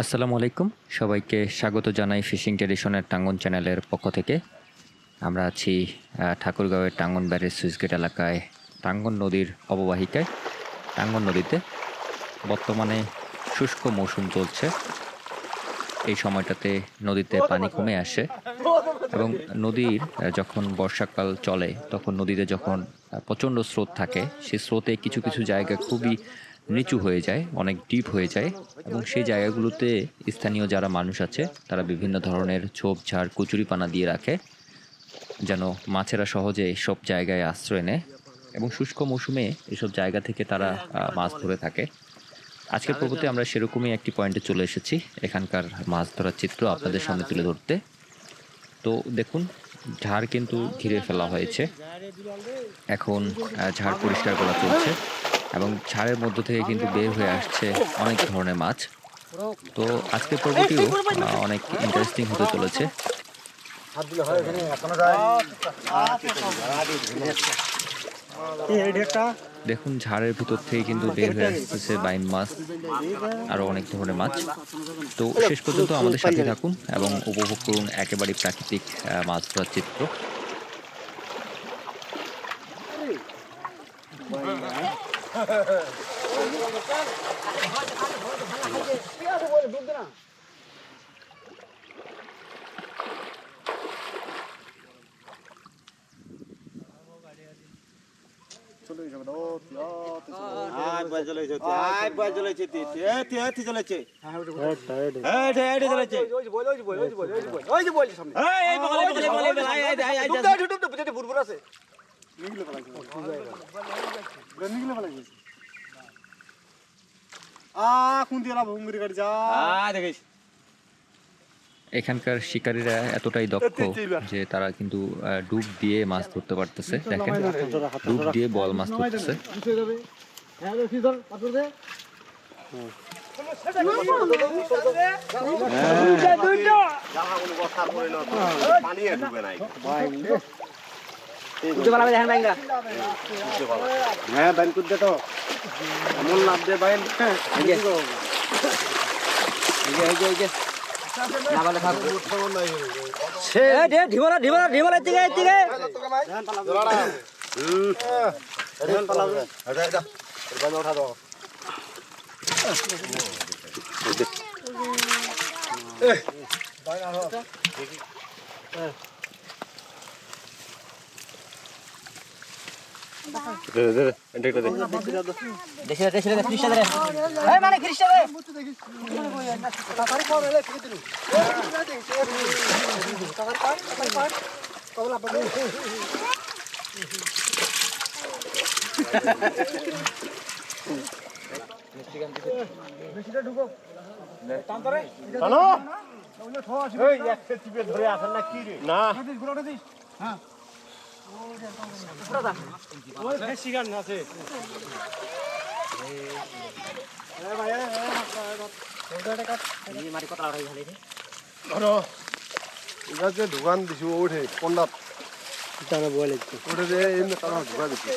আসসালামু আলাইকুম। সবাইকে স্বাগত জানাই ফিশিং ট্রেডিশনের টাঙ্গন চ্যানেলের পক্ষ থেকে। আমরা আছি ঠাকুরগাঁওয়ের টাঙ্গন ব্যারেজ সুইচগেট এলাকায়, টাঙ্গন নদীর অববাহিকায়। টাঙ্গন নদীতে বর্তমানে শুষ্ক মৌসুম চলছে। এই সময়টাতে নদীতে পানি কমে আসে এবং নদীর যখন বর্ষাকাল চলে তখন নদীতে যখন প্রচণ্ড স্রোত থাকে সেই স্রোতে কিছু কিছু জায়গা খুবই নিচু হয়ে যায় অনেক ডিপ হয়ে যায় এবং সেই জায়গাগুলোতে স্থানীয় যারা মানুষ আছে তারা বিভিন্ন ধরনের ঝোপঝাড় কচুরিপানা দিয়ে রাখে যেন মাছেরা সহজে এসব জায়গায় আশ্রয় নেয় এবং শুষ্ক মৌসুমে এসব জায়গা থেকে তারা মাছ ধরে থাকে। আজকের পর্বতে আমরা সেরকমই একটি পয়েন্টে চলে এসেছি। এখানকার মাছ ধরার চিত্র আপনাদের সামনে তুলে ধরতে। তো দেখুন ঝাড় কিন্তু ঘিরে ফেলা হয়েছে। এখন ঝাড় পরিষ্কার করা চলছে এবং ঝাড়ের মধ্য থেকে কিন্তু বের হয়ে আসছে অনেক ধরনের মাছ। তো আজকের পর্বটিও অনেক ইন্টারেস্টিং হতে চলেছে। দেখুন, ঝাড়ের ভিতর থেকে কিন্তু বের হয়ে আসতেছে বাইন মাছ আরও অনেক ধরনের মাছ। তো শেষ পর্যন্ত আমাদের সাথে থাকুন এবং উপভোগ করুন একেবারে প্রাকৃতিক মাছ ধরার চিত্র। তি তি চলেছে হ্যাঁ এই এই আ কোন যা দেখিস এখানকার শিকারীরা এতটাই দক্ষ যে তারা কিন্তু ডুব দিয়ে মাছ ধরতে পারতেছে দেখেন ডুব দিয়ে বল মাছ ধরতেছে হ্যাঁ বাইন দে তো এমন লাভ দে বাইন ঢিমলা ঢিমলা ঢিমলা দিকে দিকে রে এই মানে খ্রিস্টান রে জানো এই একশো টিপে ধরে আসেন না কি রে ধরো যে দোকান দিছো ওঠে পন্ডাত তারা বলে ওঠে যে এমনি তারা দোকান দিছে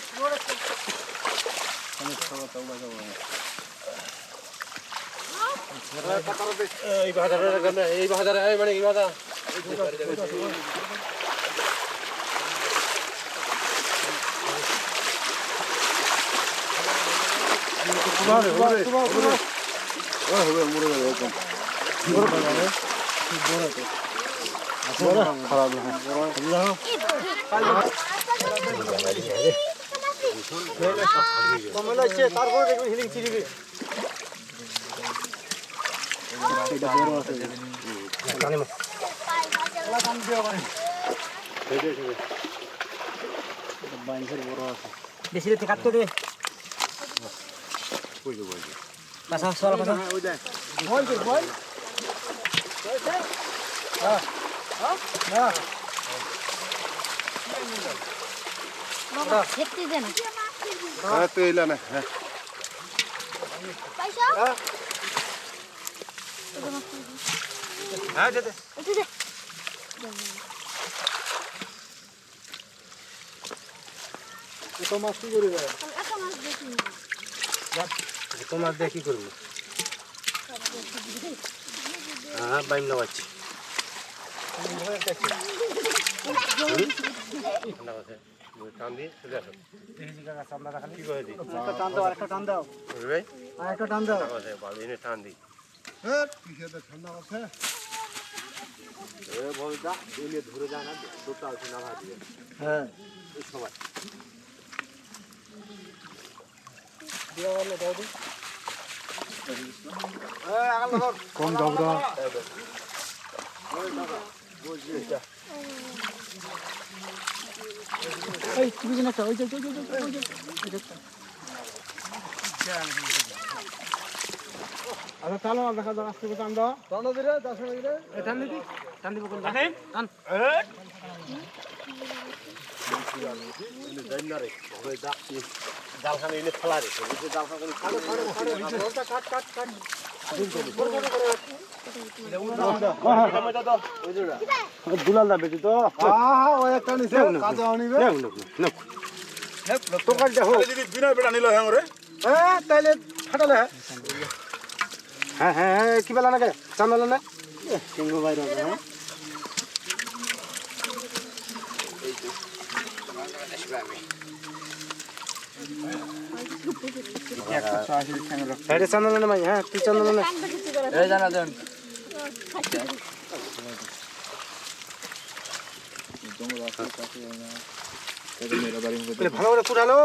এই বাজারে এই বাজারে মানে এই বাজার হবে হবে হবে হবে মরে যাবে একদম খারাপ না তারপরে দেখবি হিলিং চিরিবি দেশে তে কাটতে দে পাসা সলা পাসা দেখতে দে না হ্যাঁ তো এলা না হ্যাঁ দে দে এটা তো মাছ কি করে যায় একটা মাছ দিয়ে কি করব? হ্যাঁ বাইম লাগাচ্ছি ধরে যায় না হ্যাঁ সবাই কম দাবরা এই তুমি যেন একটা ওই যে ওই যে, ওই যে। আচ্ছা চালো আর দেখা যাক আজকে টান দাও টান দাও দশ মিনিট টান দিবি টান দিব কোন টান জালখানে এনে ফেলা রে জালখানে কাট কাট কাট দুলাল দা বেটি তো হ্যাঁ কাট দেখো যদি হ্যাঁ হ্যাঁ হ্যাঁ হ্যাঁ হ্যাঁ কি বেলা নাকি হ্যাঁ হ্যাঁ হ্যাঁ তুই চান্দালা জানা ভালো করে কুড়ালো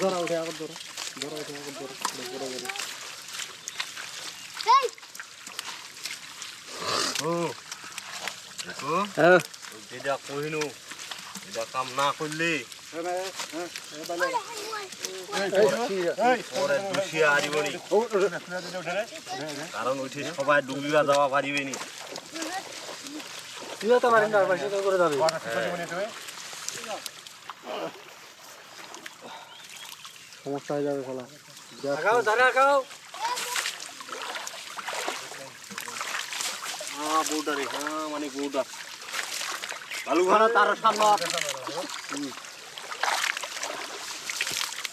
ধরা উঠে আগত ধরো ধরা। উঠে আগত ধরো। ধরো ধরো এই! হ্যাঁ। যেটা কহিনু এটা কাম না করলে। কারণ ওইটি সবাই ডুবিবা যাওয়া পারিবেনি তুইও তো সমস্যা হয়ে যাবে আগাও হ্যাঁ হ্যাঁ মানে বউটা বালুঘানা তার সামনে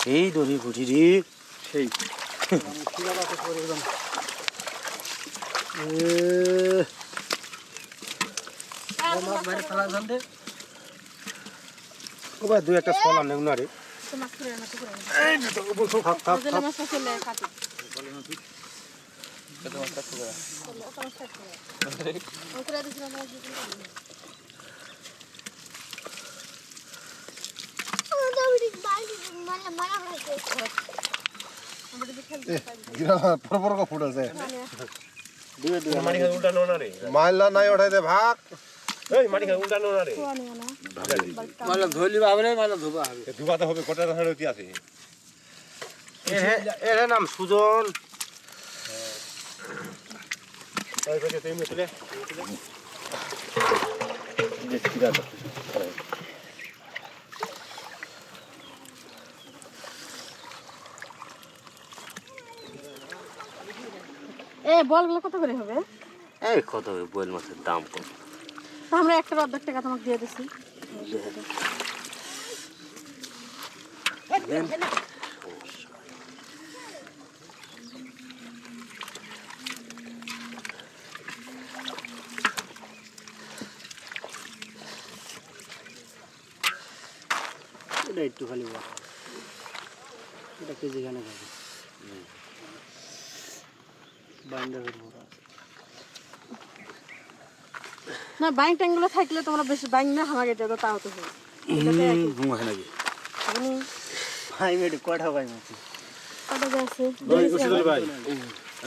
সেই দড়ি ফুটি রে। সেই। দুই একটা সলাম নেই না রে। তো মাছ করে না তো করে না এই তো বসো খাপ খাপ জলে মাছ ফেলে কাটি কত মাছ কাট করে কত মাছ কাট করে ও করে দিছিল না পরপর ফুট আছে মাইলা নাই ওঠাই দে ভাগ হবে ধুবাতে হবে কটা কি আছে এর নাম সুজন এই বলগুলো কত করে হবে? এই কত বইল মাছের দাম কত? আমরা একটা অর্ধেক টাকা তোমাকে দিয়ে দিছি এটা একটু খালি বল। এটা কেজি খানে খাবে না বাইং ট্যাংগুলো থাকলে তোমরা বেশি বাইং না হামাকে দাও তাও তো হবে এটাতে একই। ঘুমায় নাকি? আপনি কটা আছে? ভাই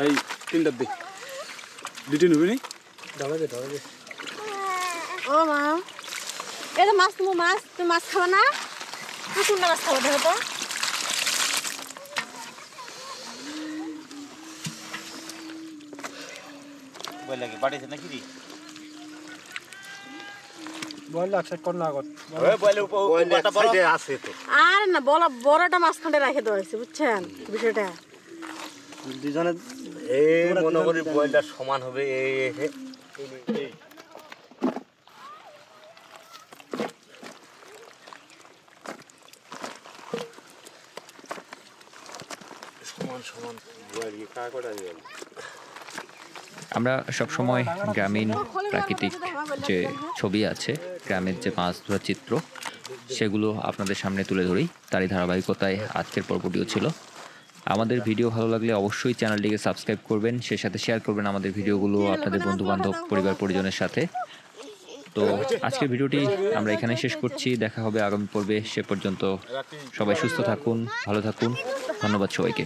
এই তিনটা দে দুটি নিবি নি? ও মা। এটা মাছ তুমি মাছ তুমি মাছ খাবা না? কোনটা মাছ খাব দেখো তো। বাড়িতে নাকি রে? না বলে বড়টা রেখে দেওয়া হয়েছে বুঝছেন বিষয়টা? এই মনে করি বয়টা সমান হবে এই এই সমান সমান। বয়ল কা করে নিয়ে আমরা সবসময় গ্রামীণ প্রাকৃতিক যে ছবি আছে, গ্রামের যে মাছ ধরার চিত্র, সেগুলো আপনাদের সামনে তুলে ধরি। তারই ধারাবাহিকতায় আজকের পর্বটিও ছিল। আমাদের ভিডিও ভালো লাগলে অবশ্যই চ্যানেলটিকে সাবস্ক্রাইব করবেন, সেই সাথে শেয়ার করবেন আমাদের ভিডিওগুলো আপনাদের বন্ধু বান্ধব পরিবার, পরিজনের সাথে। তো আজকের ভিডিওটি আমরা এখানেই শেষ করছি। দেখা হবে আগামী পর্বে। সে পর্যন্ত সবাই সুস্থ থাকুন, ভালো থাকুন। ধন্যবাদ সবাইকে।